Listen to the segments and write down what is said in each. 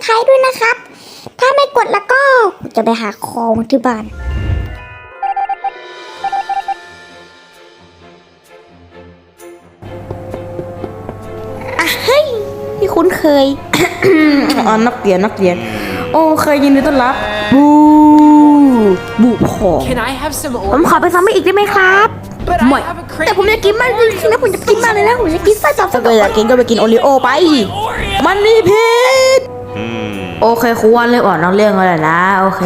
นะครับ ถ้าไม่กดแล้วก็จะไปหาของที่บ้านอะเฮ้ยพี่คุ้นเคยอ๋อนักเรียนนักเรียน โอ้เคยยินดีต้อนรับ บูบูพอง Can I have some ผม Oreos? ขอไปซ้ำอีกได้ไหมครับ But ไม่ I have a แต่ crate. ผมอยากกินมากจริงๆนะผมจะกินมากเลยนะผมจะกินไส้กรอกไส้ถ้ากรเกิอดกอยากกินก็ไปกินโอริโอไป มันนี่ผิด โอเคครูวันเลยอ่อนนอกเรื่องเลยนะ โอเค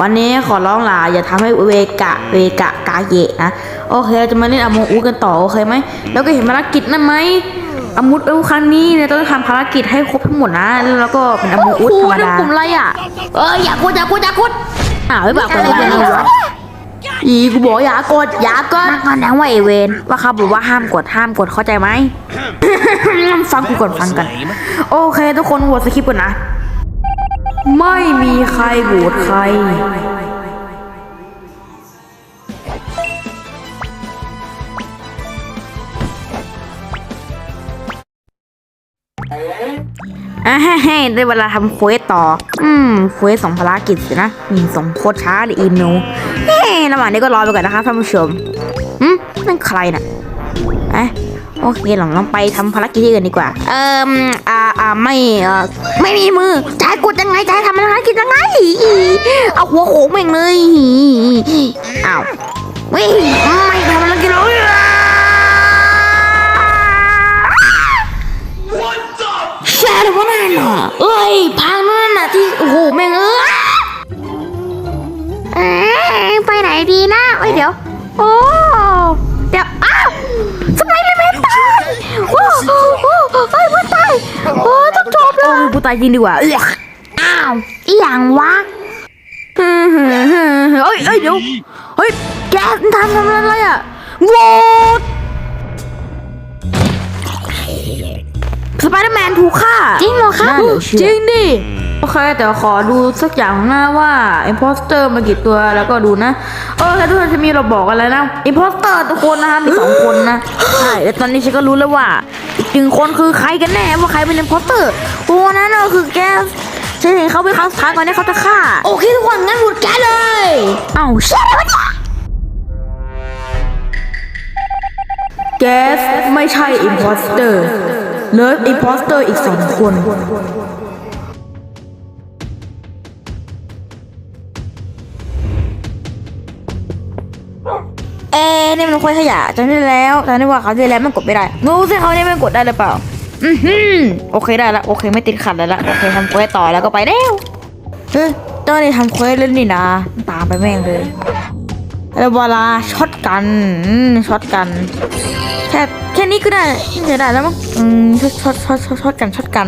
วันนี้ขอร้องล่ะอย่าทำให้เวกะเวกะกาเยะนะ โอเคเราจะมาเล่นอมงอูกันต่อโอเคไหม แล้วก็เห็นภารกิจนั่นไหมอมุดอูครั้งนี้เนี่ยต้องทำภารกิจให้ครบทั้งหมดนะ แล้วก็เป็นอมงอูธรรมดาผมอะไรอะ เอออย่ากดอย่ากดอย่ากดอ้าวไม่บอกอะอะไรไรกันเลเนี่ยยวะ อีกูบอกอย่ากดอย่ากดนักงานนะว่าเอเวนว่าเขาบอกว่าห้ามกดห้ามกดเข้าใจไหม ฟังกูก่อนฟังกันโอเค ทุกคนโหวตสคริปต์ก่อนนะ ไม่มีใครโหวตใคร อะเฮ้ได้เวลาทำเควสต่อ อืมเควสสองภารกิจสินะมีสองโคตรช้าเลยอีนูเฮ้ระหว่างนี้ก็รอไปก่อนนะคะท่านผู้ชมอืมนั่นใครน่ะเอะโอเคลองลองไปทำภารกิจที่อื่นดีกว่า เอ่มอ่าอ่าไม่เอ่อไม่มีมือจะให้กดยังไงจะให้ทำภารกิจยังไง เอาหัวโขกแม่งเลยอ้าววิ่ง เอ้ยพังนั่นน่ะที่โอ้โหแม่งเอ้ยเอ๊ะไปไหนดีนะเอ้ยเดี๋ยว โอ้เดี๋ยวอ้าวสไปเดอร์แมนตายโอ้โหโอ้โหไอ้ยมันตายโอ้ต้องจบเลโอ้ยยกูตายจริงดีกว่าเอ้ยอ้าวอีหยังวะเฮ้ยเฮ้ยเดี๋ยวเฮ้ยแกทำทำอะไรอะโหวต สไปเดอร์แมนถูกฆ่า จริงเหรอครับ น่าเหลือเชื่อ จริงดิ โอเคแต่ขอดูสักอย่างหน้าว่าอิมโพสเตอร์มากี่ตัวแล้วก็ดูนะ โอเคทุกคนจะมีเราบอกกันแล้วนะอิมโพสเตอร์ทุกคนนะคะมีสองคนนะ ใช่แล้วตอนนี้ฉันก็รู้แล้วว่าอีกหนึ่งคนคือใครกันแน่ว่าใครเป็นอิมโพสเตอร์ตัวนั้นก็คือแกสฉันเห็นเขาไปครั้งสุดท้ายก่อนที่เขาจะฆ่า โอเคทุกคนงั้นหมดแกเลย เอ้าใช่แล้วะเนี่ยแกสไม่ใช่อิมโพสเตอร์ เลิฟอิมโพสเตอร์อีกสองคน เอ๊ะนี่มันคุยขยะจำได้แล้วจำได้ว่าเขาวที่แล้วมันกดไม่ได้รู้สิเขาเนี่ยมันกดได้หรือเปล่า อือหือโอเคได้ละโอเคไม่ติดขัดแล้วละโอเคทำเควสต่อแล้วก็ไปแล้วเฮ้ยเจ้านี่ทำเควสเล่นนี่นะ ตามไปแม่งเลยแล้วเวลาช็อตกันอืมช็อตกันแค่แค่ นี้ก็ได้จะได้แล้วมั้งอืมช็อตช็อตช็อตช็อตช็อตกันช็อตกัน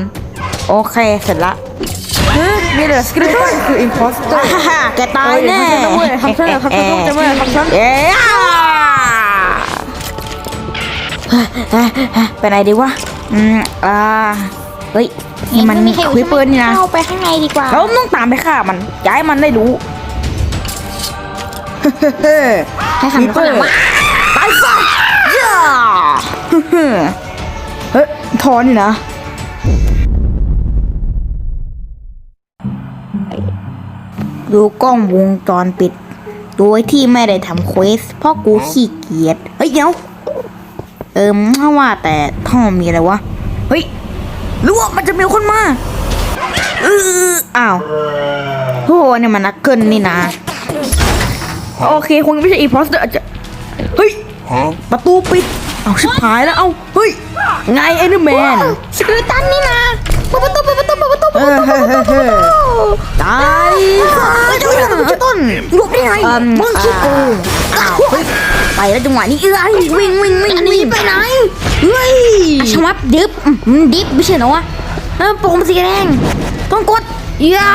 โอเคเสร็จละเฮ้ยมีเหลือสกิลตันคืออิมโพสเตอร์แกตายแน่ทำเส้นทำเส้นทำเส้นทำเส้นทำเส้นเอ๊ะไปไหนดีวะ อืม อ่า เฮ้ยนี่มันมีควิปเปอร์นี่นะเข้าไปข้างในดีกว่าเราต้องตามไปฆ่ามันย้ายมันได้รู้ให้คำพูดหลังว่าตายซะย่า เฮ้ยทอนนี่นะดูกล้องวงจรปิด โดยที่ไม่ได้ทำเควสเพราะกูขี้เกียจเฮ้ยเดี๋ยวเอิมว่าแต่ท่อมีอะไรวะ เฮ้ยหรือว่ามันจะมีคนมาเอออ้าวโหเนี่ยมันนักเกินนี่นะโอเคคงไม่ใช่อีพอสเตอร์อาจจะเฮ้ยประตูปิด เอาชิบหายแล้วเอาเฮ้ยไงเอ็นเดอร์แมนสกิลตันนี่นะเปิดประตูเปิดประตูเปิดประตูเออเฮ้ยเฮ้ยเฮ้ยตายเจ้าต้นเจ้าต้นหลบได้ไงเอิ่มมึงขี้โกงอ้าวเฮ้ยไปแล้วจังหวะนี้เอ้ยวิ่งวิ่งวิ่งอันนี้ไปไหนเฮ้ยชะมับดิฟอืมดิฟไม่ใช่เหรอวะเออปุ่มสีแดงต้องกดยา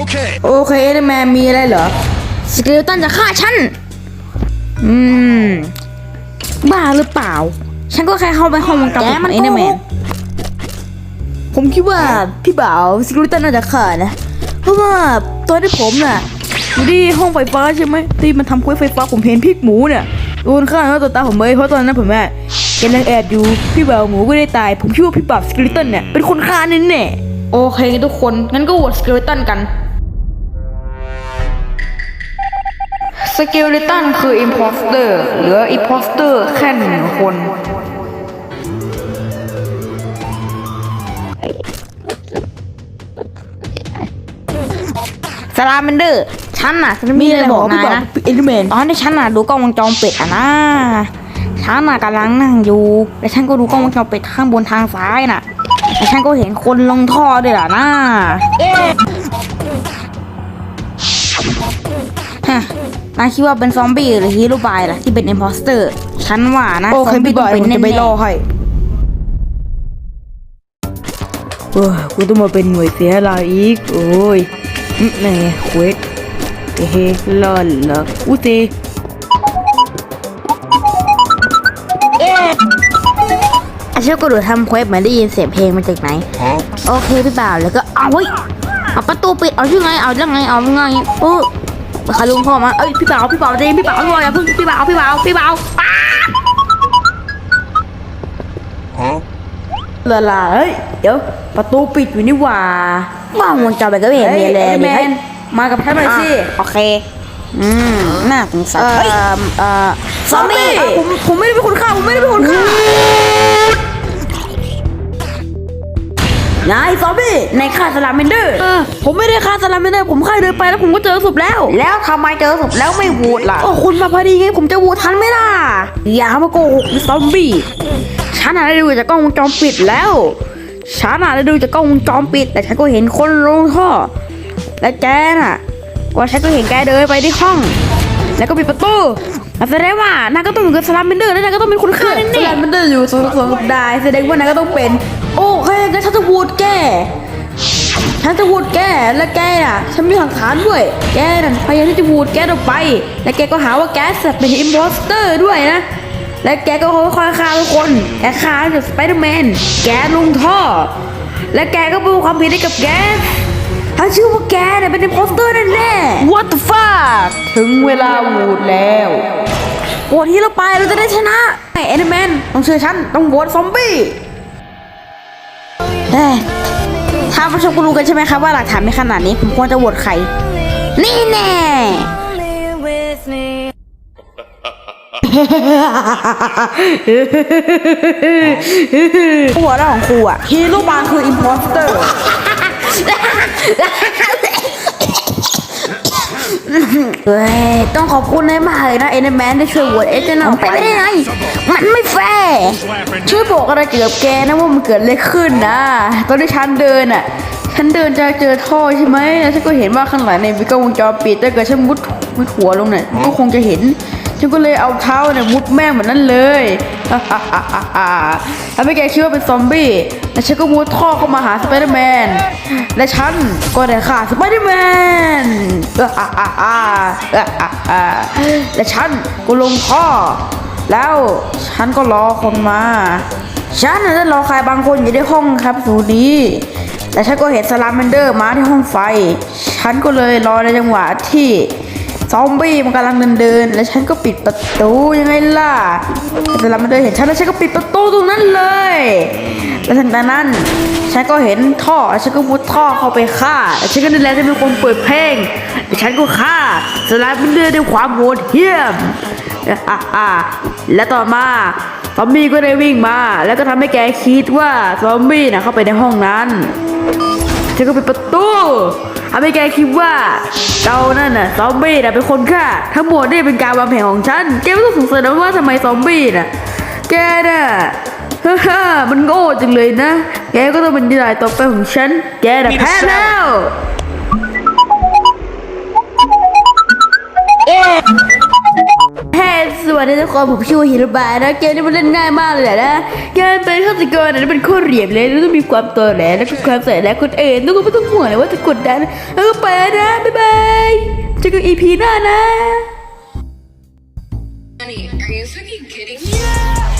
Okay. โอเคเอ็นเดอร์แมนมีอะไรเหรอสกิลตันจะฆ่าฉัน อืม บ้าหรือเปล่า ฉันก็แค่เข้าไปห้องมังกรแกมันเอ็นเดอร์แมโกนหกผมคิดว่าพี่บ่าวสกิลตันน่าจะขาดนะ เพราะว่าตอนที่ผมน่ะอยู่ที่ห้องไฟฟ้าใช่ไหมที่มันทำกล้วยไฟฟ้าผมเห็นพริกหมูเนี่ยโดนฆ่าแล้วต่อตาผมเลยเพราะตอนนั้นผมแม่กำลังแอบอยู่พี่บ่าวหมูก็ได้ตาย ผมคิดว่าพี่บ่าวสเกลิตันเนี่ยเป็นคนฆ่าแน่แน่ๆโอเคทุกคนงั้นก็โหวตสเกลิตันกัน สเกลิตันคืออิมพอสเตอร์เหลืออิมพอสเตอร์แค่หนึ่งคน สลาเมนเดอร์ฉันน่ะฉันไม่มีอะไรบอกนายนะเอ็นเดอร์แมนตอนที่ฉันน่ะดูกล้องวงจรปิดอะนะฉันน่ะกำลังนั่งอยู่แล้วฉันก็ดูกล้องวงจรปิดข้างบนทางซ้ายน่ะแล้วฉันก็เห็นคนลงท่อด้วยล่ะนะฮะ นายคิดว่าเป็นซอมบี้หรือฮีโร่บายล่ะที่เป็นอิมพอสเตอร์ฉันว่านะโอเคซมบี้พี่บต้อองยเป็นผมจะไปแน่ๆรอให้เออกูต้องมาเป็นหน่วยเสียลาอีก โอ้ยอืมนี่ไงเควสเฮ้ยลอลละอู้ซีอาชีพก็ดูทำเควสเหมือนได้ยินเสียงเพลงมาจากไหน Huh? โอเคพี่บ่าวแล้วก็เอาเฮ้ยเอาประตูปิดเอายังไงเอายังไงเอายังไงโอ้ ขาลุงพ่อมาเอ้ยพี่บ่าวพี่บ่าวเจมพี่บ่าวพี่บ่าวอย่าเพิ่งพี่บ่าวพี่บ่าวพี่บ่าวป้า Huh? ลาลาเฮ้ยเดี๋ยวประตูปิดอยู่นี่หว่าบ้าวงจรไปก็ไม่เห็นมีอะไรเฮ้ยเลยแมเฮ้ยนมากับฉันหน่อยสิโอเคอืมน่าสงสารเอ่อเฮ้ยเอ่อซอมบี้อะผมผมไม่ได้เป็นคนฆ่าผมไม่ได้เป็นคนฆ่า นายซอมบี้นายฆ่าสลาเมนเดอร์ผมไม่ได้ฆ่าสลาเมนเดอร์ผมแค่เดินไปแล้วผมก็เจอศพแล้ว แล้วทำไมเจอศพแล้วไม่โหวตล่ะโอ้คุณมาพอดีไงผมจะโหวตทันไหมล่ะ อย่ามาโกหกซอมบี้ฉันน่ะได้ดูจากกล้องวงจรปิดแล้วฉันน่ะได้ดูจากกล้องวงจรปิด แต่ฉันก็เห็นคนลงท่อ และแกน่ะว่าฉันก็เห็นแกเดินไปที่ห้อง แล้วก็ปิดประตูแสดงว่านายก็ต้องอยู่กับสลัมเบนเดอร์แล้วนายก็ต้องเป็นคนฆ่าสแน่ลาเมนเดอร์อยู่สองสองสัปดาห์แสดงว่านายก็ต้องเป็น โอ้เคงั้นฉันจะโหวตแกฉันจะโหวตแกและแกอะ ฉันมีหลักฐานด้วย แกนั่นพยายามที่จะโหวตแกออกไป และแกก็หาว่าแกเป็นอิมโพสเตอร์ด้วยนะ และแกก็ค่อยๆฆ่าทุกคน แกฆ่าจากสไปเดอร์แมน แกลงท่อ และแกก็ปูความผิดให้กับแกถ้าชื่อว่าแกเนี่ยเป็นอิมโพสเตอร์แน่ๆ What the fuck ถึงเวลาโหวตแล้วโหวตที่เราไปเราจะได้ชนะไอ้เอ็นแมนต้องเชื่อฉันต้องโหวตซอมบี้ เอ้ยถ้านผู้ชมก็รู้กันใช่ไหมครับว่าหลักฐานมีขนาดนี้ ผมควรจะโหวตใคร นี่แน่ หัวเราะของครูอะฮีโร่บางคืออิมพอสเตอร์ เฮ้ยต้องขอบคุณนายมากเลยนะเอ็นแมนได้ช่วยโหวตเอเจนต์ออกไปไม่ได้ไงมันไม่แฟร์ช่วยบอกอะไรเกี่ยวกับแกนะว่ามันเกิดอะไรขึ้นนะตอนที่ฉันเดินอะฉันเดินจะเจอท่อใช่ไหมแล้วฉันก็เห็นว่าข้างหลังในวิกล้องวงจรปิดถ้าเกิดฉันมุดมุดหัวลงเนี่ยก็คงจะเห็น ฉันก็เลยเอาเท้าเนี่ยมุดแม่งเหมือนนั้นเลยทำให้แกคิดว่าเป็นซอมบี้แล้วฉันก็มุดท่อเข้ามาหาสไปเดอร์แมน และฉันก็ได้ฆ่าสไปเดอร์แมนและฉันก็ลงท่อ แล้วฉันก็รอคนมา ฉันน่ะได้รอใครบางคนอยู่ในห้องครับสูนี้แต่ฉันก็เห็นสลามเมนเดอร์มาที่ห้องไฟ ฉันก็เลยรอในจังหวะที่ อมบี้มันกำลังเดินเดิน แล้วฉันก็ปิดประตูยังไงล่ะสลามเมนเดอร์เห็นฉันแล้วฉันก็ปิดประตูตรงนั้นเลย แล้วทันใดนั้นฉันก็เห็นท่อแล้วฉันก็มุดท่อเข้าไปฆ่าแล้วฉันก็นั่นแหละที่เป็นคนเปิดเพลงแล้วฉันก็ฆ่าสลามเมนเดอร์ด้วยความโหดเหี้ยมอะอะและต่อมาซอมบี้ก็ได้วิ่งมา แล้วก็ทำให้แกคิดว่าซอมบี้นะเข้าไปในห้องนั้นฉันก็ปิดประตูำให้แกคิดว่าเรานั่นน่ะซอมบี้น่ะเป็นคนฆ่า ทั้งหมดนี่เป็นการวางแผนของฉัน แกไม่ต้องสงสัยนะว่าทำไมซอมบี้น่ะ แกน่ะฮ่าฮมันโง่จังเลยนะ แกก็ต้องเป็นรายต่อไปของฉัน แกน่ะแพ้แล้ว เฮ้สวัสดีทุกคนผมชื่อว่าฮิรบายนะเกมนี้มันเล่นง่ายมากเลยนะเกมเป็นฆาตกรนะเป็นข้อเรียบเลยแล้วต้องมีความตัวแหลแล้วก็ความใส่แล้วคนอื่นทุกคนไม่ต้องห่วงเลยว่าจะกดดันเออไปนะบ๊ายบายเจอกันอีพีหน้านะ Honey, are you fucking kidding me?